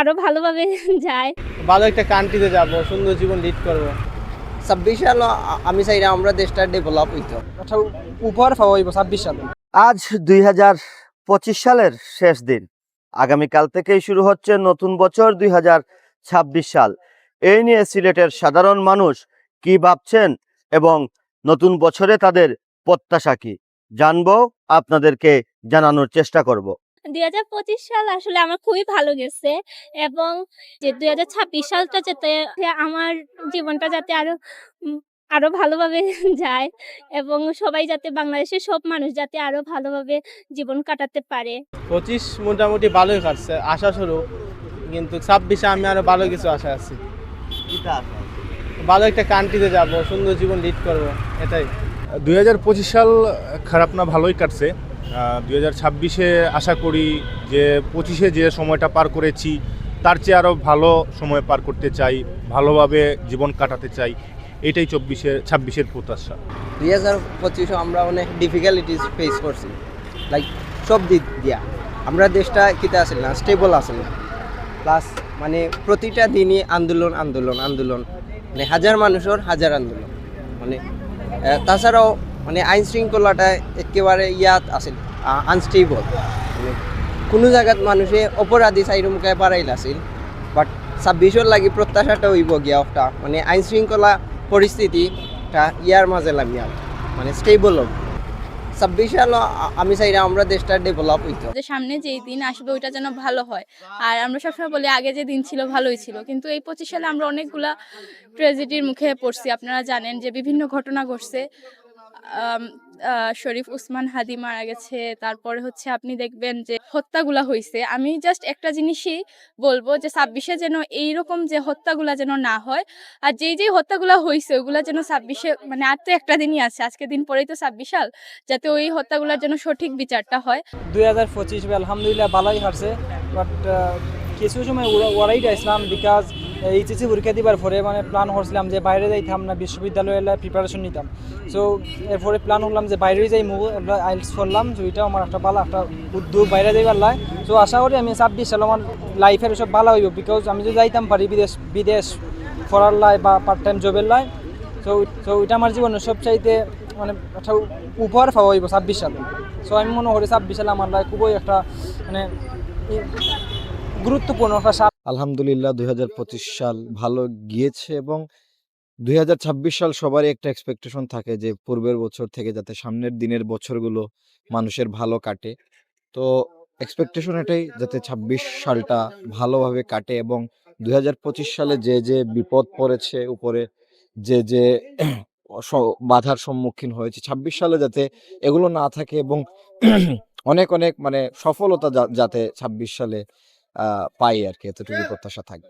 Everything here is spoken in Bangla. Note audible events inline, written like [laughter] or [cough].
আরও ভালোভাবে যায়। ভালো একটা কান্ট্রিতে যাব সুন্দর জীবন লিড করব। ছাব্বিশ সাল আমি চাই আমরা দেশটা ডেভেলপ হইতো। একটা উপহার পাওয়া হইব ছাব্বিশ সাল? আজ দুই হাজার পঁচিশ সালের শেষ দিন। আগামীকাল থেকেই শুরু হচ্ছে নতুন বছর দুই হাজার ছাব্বিশ সাল। এই নিয়ে সিলেটের সাধারণ মানুষ কি ভাবছেন এবং নতুন বছরে তাদের প্রত্যাশা কি? জানব আপনাদেরকে জানানোর চেষ্টা করব। দুই হাজার পঁচিশ সাল আসলে আমার খুবই ভালো গেছে এবং যে দুই হাজার ছাব্বিশ সালটা যাতে আমার জীবনটা যাতে আরও আরও ভালোভাবে [laughs] যায় এবং সবাই যাতে বাংলাদেশের সব মানুষ যাতে আরও ভালোভাবে জীবন কাটাতে পারে। পঁচিশ মোটামুটি ভালোই কাটছে আশা শুরু কিন্তু ছাব্বিশে আমি আরও ভালো কিছু আশা আছি। ভালো একটা কান্ট্রিতে যাব সুন্দর জীবন লিড করব এটাই। দুই হাজার পঁচিশ সাল খারাপ না ভালোই কাটছে। দুই হাজার ছাব্বিশে আশা করি যে পঁচিশে যে সময়টা পার করেছি, তার চেয়ে আরও ভালো সময় পার করতে চাই, ভালোভাবে জীবন কাটাতে চাই, এটাই চব্বিশে, ছাব্বিশের প্রত্যাশা। দুই হাজার পঁচিশে আমরা অনেক ডিফিকাল্টিস ফেস করছি লাইক সব দিক দিয়া। আমরা দেশটা কিতা আসল না স্টেবল আসল না। প্লাস মানে প্রতিটা দিনই আন্দোলন আন্দোলন আন্দোলন। মানে হাজার মানুষের হাজার আন্দোলন। মানে তাছাড়াও মানে আইন শৃঙ্খলাটা একেবারে ইয়াত আছিল আনস্টেবল মানে কোনো জায়গাত মানুষে অপরাধী চাইরুমুখে পারাইল আছিল বাট ছাব্বিশর লাগি প্রত্যাশাটা হইব গিয়া একটা মানে আইন শৃঙ্খলা পরিস্থিতিটা ইয়ার মাঝে লামিয়া মানে স্টেবল হোক ছাব্বিশ সাল আমি চাই আমরা দেশটা ডেভেলপ হইতো। যে সামনে যেই দিন আসবে ওইটা যেন ভালো হয়। আর আমরা সবসময় বলি আগে যে দিন ছিল ভালোই ছিল, কিন্তু এই পঁচিশ সালে আমরা অনেকগুলা ট্র্যাজেডির মুখে পড়ছি। আপনারা জানেন যে বিভিন্ন ঘটনা ঘটছে। শরীফ উসমান হাদি মারা গেছে। তারপরে হচ্ছে আপনি দেখবেন যে হত্যাগুলা হয়েছে আমি জাস্ট একটা জিনিসই বলব যে ছাব্বিশে যেন এইরকম যে হত্যাগুলা যেন না হয়, আর যেই যেই হত্যাগুলা হয়েছে ওগুলা যেন ছাব্বিশে মানে আর তো একটা দিনই আছে, আজকে দিন পরেই তো ছাব্বিশ সাল, যাতে ওই হত্যাগুলার জন্য সঠিক বিচারটা হয়। দুই হাজার পঁচিশ আলহামদুলিল্লাহ ভালোই হারছে বাট কিছু সময় ওরা- ওরাই যাইছিলাম বিকজ এইচএসসি পরীক্ষা দিবার পরে মানে প্ল্যান করছিলাম যে বাইরে যাইতাম না বিশ্ববিদ্যালয়ে প্রিপারেশন নিতাম। সো এরপরে প্ল্যান করলাম যে বাইরে যাই আইলস করলাম সো এটাও আমার একটা ভালো একটা উদ্যোগ বাইরে যাইবার লাই। সো আশা করি আমি ছাব্বিশ সাল আমার লাইফের সব ভালো হইব বিকজ আমি যদি যাইতাম পারি বিদেশ বিদেশ পড়ার লাই বা পার্ট টাইম জবের লাই। সো সো এটা আমার জীবনের সবচাইতে মানে একটা উপহার পাওয়া হইব ছাব্বিশ সালে। সো আমি মনে করি ছাব্বিশ সালে আমার লাই খুবই একটা মানে গুরুত্বপূর্ণ একটা আলহামদুলিল্লাহ, দুই হাজার পঁচিশ সাল ভালো গিয়েছে এবং দু হাজার ছাব্বিশ সাল সবারই একটা এক্সপেকটেশন থাকে যে পূর্বের বছর থেকে যাতে সামনের দিনের বছরগুলো মানুষের ভালো কাটে। তো এক্সপেকটেশন এটাই যাতে ২৬ সালটা ভালোভাবে কাটে এবং দুই হাজার পঁচিশ সালে যে যে বিপদ পড়েছে, উপরে যে যে বাধার সম্মুখীন হয়েছে ২৬ সালে যাতে এগুলো না থাকে এবং অনেক অনেক মানে সফলতা যাতে ২৬ সালে পাই আর কি এতটুকু প্রত্যাশা থাকবে।